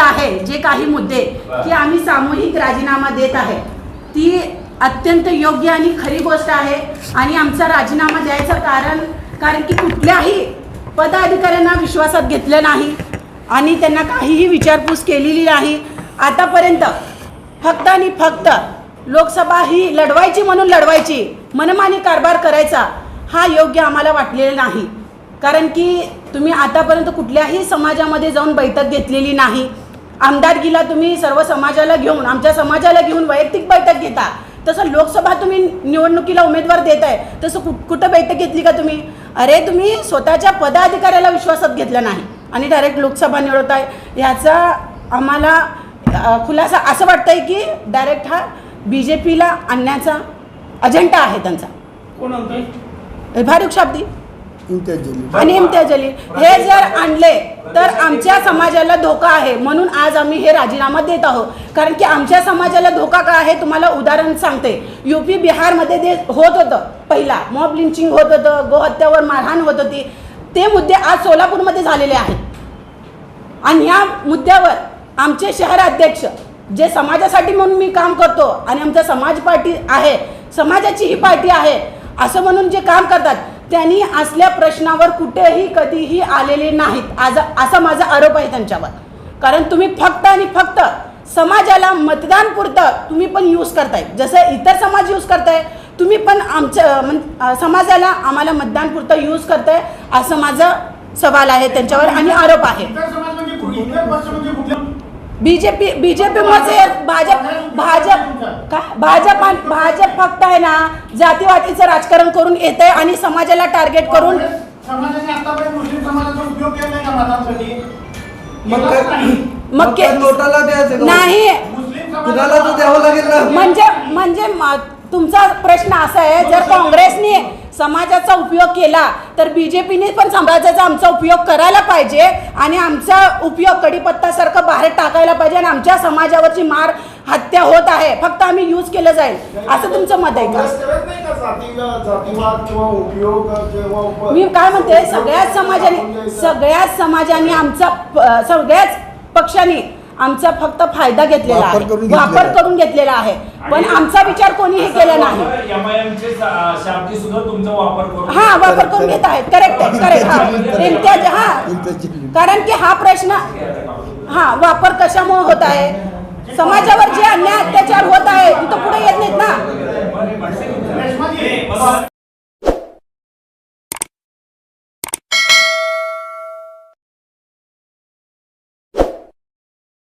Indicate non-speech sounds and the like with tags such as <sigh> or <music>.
आहे जे काही मुद्दे की आम्ही सामूहिक राजीनामा देत आहे ती अत्यंत योग्य आणि खरी गोष्ट आहे आणि आमचा राजीनामा द्यायचं कारण कारण की कुठल्याही पदाधिकाऱ्यांना विश्वासात घेतलं नाही आणि त्यांना काहीही विचारपूस केलेली नाही. आतापर्यंत फक्त आणि फक्त लोकसभा ही लढवायची म्हणून लढवायची मनमानी कारभार करायचा हा योग्य आम्हाला वाटलेला नाही. कारण की तुम्ही आतापर्यंत कुठल्याही समाजामध्ये जाऊन बैठक घेतलेली नाही. आमदारकीला तुम्ही सर्व समाजाला घेऊन आमच्या समाजाला घेऊन वैयक्तिक बैठक घेता. तसं लोकसभा तुम्ही निवडणुकीला उमेदवार देताय तसं कुठ कुठं बैठक घेतली का तुम्ही? अरे तुम्ही स्वतःच्या पदाधिकाऱ्याला विश्वासात घेतलं नाही आणि डायरेक्ट लोकसभा निवडताय. ह्याचा आम्हाला खुलासा असं वाटतंय की डायरेक्ट हा बी जे पीला आणण्याचा अजेंडा आहे त्यांचा. कोण फारुख शाब्दी. इम्तियाज जलील. आणि इम्तियाज अली हे जर आणले तर आमच्या समाजाला धोका आहे. म्हणून आज आम्ही हे राजीनामा देत आहोत. कारण की आमच्या समाजाला धोका का आहे तुम्हाला उदाहरण सांगते. युपी बिहारमध्ये जे होत होतं पहिला मॉब लिंचिंग होत होतं गोहत्यावर मारहाण होत होती. ते मुद्दे आज सोलापूरमध्ये झालेले आहेत. आणि ह्या मुद्द्यावर आमचे शहर अध्यक्ष जे समाजासाठी म्हणून मी काम करतो आणि आमचा समाज पार्टी आहे समाजाची ही पार्टी आहे असं म्हणून जे काम करतात त्यांनी असल्या प्रश्नावर कुठेही कधीही आलेले नाहीत. आज असा माझा आरोप आहे त्यांच्यावर. कारण तुम्ही फक्त आणि फक्त समाजाला मतदान पुरतं तुम्ही पण यूज करताय. जसं इतर समाज यूज करताय तुम्ही पण आमच्या समाजाला आम्हाला मतदान पुरतं यूज करताय असं माझं सवाल आहे त्यांच्यावर आणि आरोप आहे. बीजेपी बीजेपी मध्ये भाजप भाजप का भाजप भाजप फक्त आहे ना जातीवाटीचं राजकारण करून येत आहे आणि समाजाला टार्गेट करून समाजाने आतापर्यंत मुस्लिम समाजाचा उपयोग केला नाही का मतांसाठी मग नाही. मग मग के- काय नोटाला द्यायचं का? नाही मुस्लिम कुणाला तर द्यावं लागेल ना म्हणजे म्हणजे म- तुमचा प्रश्न असा आहे जर काँग्रेसने समाजाचा उपयोग केला तर बी जे पीने पण समाजाचा आमचा उपयोग करायला पाहिजे आणि आमचा उपयोग कडीपत्तासारखं बाहेर टाकायला पाहिजे आणि आमच्या समाजावरची मार हत्या होत आहे. फक्त आम्ही यूज केलं जाईल. असं तुमचं मत आहे का? मी काय म्हणते? सगळ्याच समाजाने सगळ्याच समाजाने आमचा प- सगळ्याच पक्षाने आमचा फक्त फायदा घेतलेला वापर आहे. करून वापर. करून घेतलेला आहे. पण आमचा विचार कोणीही केला नाही. एमआयएमचे शाब्दी सुद्धा तुमचा वापर करून हा वापर करून घेत आहेत. करेक्ट आहे करेक्ट <laughs> हा. इम्तियाज हा. कारण की हा प्रश्न हा वापर कशामुळे होत आहे? समाजावर जे अन्याय अत्याचार होत आहे